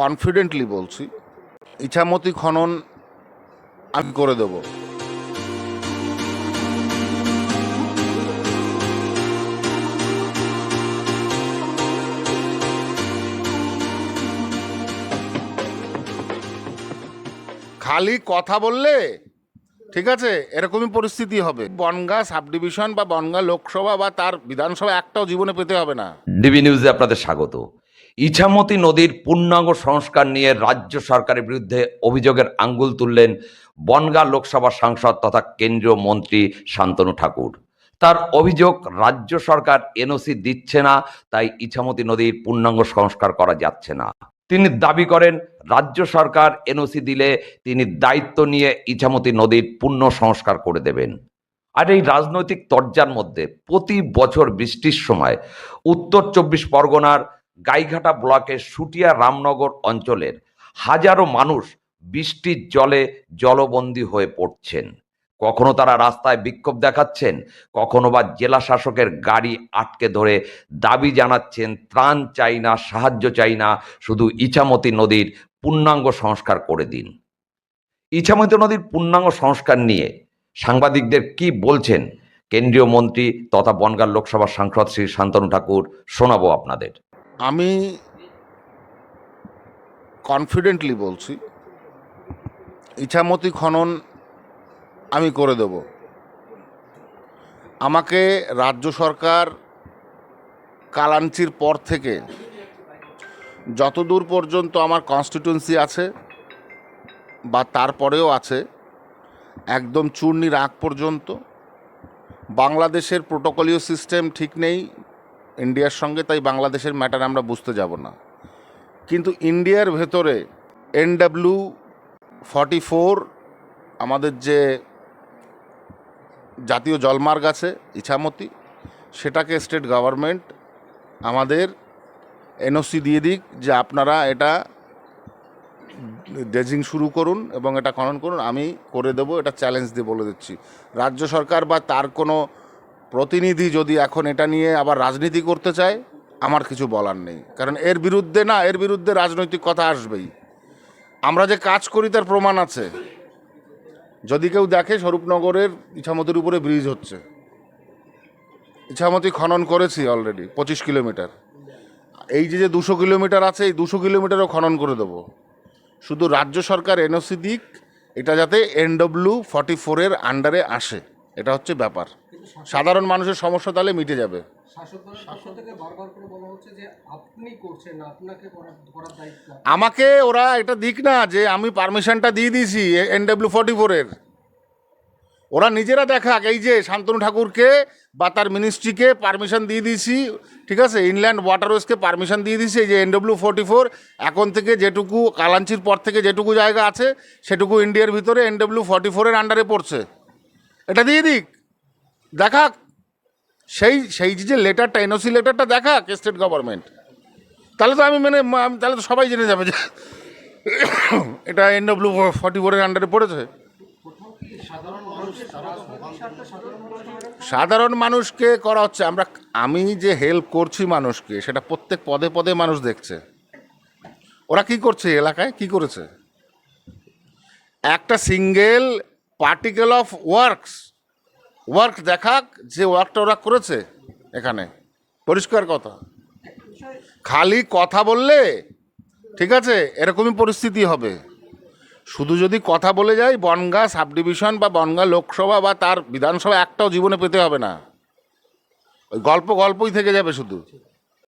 Confidently বলছি, ইছামতি খনন আমি করে দেব। খালি কথা বললে, ঠিক আছে, এরকমই পরিস্থিতি হবে। বনগা সাব ডিভিশন বা বনগা লোকসভা বা তার বিধানসভা একটাও জীবনে পেতে হবে না। ডিবি নিউজে আপনাদের স্বাগত। ইছামতি নদীর পূর্ণাঙ্গ সংস্কার নিয়ে রাজ্য সরকারের বিরুদ্ধে অভিযোগের আঙ্গুল তুললেন বনগাঁ লোকসভা সাংসদ তথা কেন্দ্রীয় মন্ত্রী শান্তনু ঠাকুর। তার অভিযোগ, রাজ্য সরকার এনওসি দিচ্ছে না, তাই ইছামতি নদীর পূর্ণাঙ্গ সংস্কার করা যাচ্ছে না। তিনি দাবি করেন, রাজ্য সরকার এনওসি দিলে তিনি দায়িত্ব নিয়ে ইছামতি নদীর পূর্ণ সংস্কার করে দেবেন। আর এই রাজনৈতিক তরজার মধ্যে প্রতি বছর বৃষ্টির সময় উত্তর চব্বিশ পরগনার গাইঘাটা ব্লকের সুটিয়া রামনগর অঞ্চলের হাজারো মানুষ বৃষ্টির জলে জলবন্দী হয়ে পড়ছেন। কখনো তারা রাস্তায় বিক্ষোভ দেখাচ্ছেন, কখনো বা জেলা শাসকের গাড়ি আটকে ধরে দাবি জানাচ্ছেন, ত্রাণ চাই না, সাহায্য চাই না, শুধু ইছামতি নদীর পূর্ণাঙ্গ সংস্কার করে দিন। ইছামতি নদীর পূর্ণাঙ্গ সংস্কার নিয়ে সাংবাদিকদের কি বলছেন? কেন্দ্রীয় মন্ত্রী তথা বনগাঁ লোকসভা সাংসদ শ্রী শান্তনু ঠাকুর শোনাবো আপনাদের। আমি কনফিডেন্টলি বলছি, ইছামতি খনন আমি করে দেব। আমাকে রাজ্য সরকার কালাঞ্চির পর থেকে যতদূর পর্যন্ত আমার কনস্টিটিউন্সি আছে বা তারপরেও আছে, একদম চূর্ণির আগ পর্যন্ত, বাংলাদেশের প্রোটোকলীয় সিস্টেম ঠিক নেই ইন্ডিয়ার সঙ্গে, তাই বাংলাদেশের ম্যাটার আমরা বুঝতে যাব না। কিন্তু ইন্ডিয়ার ভেতরে এনডাব্লিউ ফর্টি ফোর, আমাদের যে জাতীয় জলমার্গ আছে, ইছামতি, সেটাকে স্টেট গভর্নমেন্ট আমাদের এনওসি দিয়ে দিক যে আপনারা এটা ড্রেজিং শুরু করুন এবং এটা খনন করুন। আমি করে দেবো, এটা চ্যালেঞ্জ দিয়ে বলে দিচ্ছি। রাজ্য সরকার বা তার কোনো প্রতিনিধি যদি এখন এটা নিয়ে আবার রাজনীতি করতে চায়, আমার কিছু বলার নেই। কারণ এর বিরুদ্ধে না, এর বিরুদ্ধে রাজনৈতিক কথা আসবেই। আমরা যে কাজ করি, তার প্রমাণ আছে। যদি কেউ দেখে স্বরূপনগরের ইছামতির উপরে ব্রিজ হচ্ছে। ইছামতি খনন করেছি অলরেডি পঁচিশ কিলোমিটার। এই যে যে দুশো কিলোমিটার আছে, এই দুশো কিলোমিটারও খনন করে দেবো। শুধু রাজ্য সরকার এনওসি দিক, এটা যাতে এনডব্লিউ ফর্টি ফোরের আন্ডারে আসে। এটা হচ্ছে ব্যাপার। সাধারণ মানুষের সমস্যা তাহলে মিটে যাবে। আমাকে ওরা এটা দিক না যে আমি পারমিশনটা দিয়ে দিয়েছি এনডব্লিউ ফর্টি ফোরের ওরা নিজেরা দেখাক এই যে শান্তনু ঠাকুরকে বা তার মিনিস্ট্রিকে পারমিশন দিয়ে দিয়েছি, ঠিক আছে? ইনল্যান্ড ওয়াটারওয়েজকে পারমিশন দিয়ে দিয়েছি এই যে এনডব্লিউ ফর্টি ফোর এখন থেকে যেটুকু কালাঞ্চির পর থেকে যেটুকু জায়গা আছে, সেটুকু ইন্ডিয়ার ভিতরে এনডব্লিউ ফর্টি ফোরের আন্ডারে পড়ছে। এটা দিয়ে দিক। দেখাক। সেই সেই যে লেটারটা, এনওসি লেটারটা দেখাক, স্টেট গভর্নমেন্ট। তাহলে তো আমি মানে তাহলে তো সবাই জেনে যাবে যে এটা এনডব্লিউ ফর্টি ফোরের আন্ডারে পড়েছে। সাধারণ মানুষকে করা হচ্ছে। আমরা, আমি যে হেল্প করছি মানুষকে, সেটা প্রত্যেক পদে পদে মানুষ দেখছে। ওরা কি করছে এলাকায়? কি করেছে? একটা single particle of works work দেখাক যে ওয়ার্কটা ওরা করেছে এখানে। পরিষ্কার কথা। খালি কথা বললে ঠিক আছে, এরকমই পরিস্থিতি হবে। শুধু যদি কথা বলে যাই বনগা সাব ডিভিশন বা বনগা লোকসভা বা তার বিধানসভা একটাও জীবনে পেতে হবে না। ওই গল্প গল্পই থেকে যাবে শুধু।